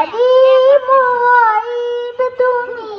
আলিম গাইব তুমি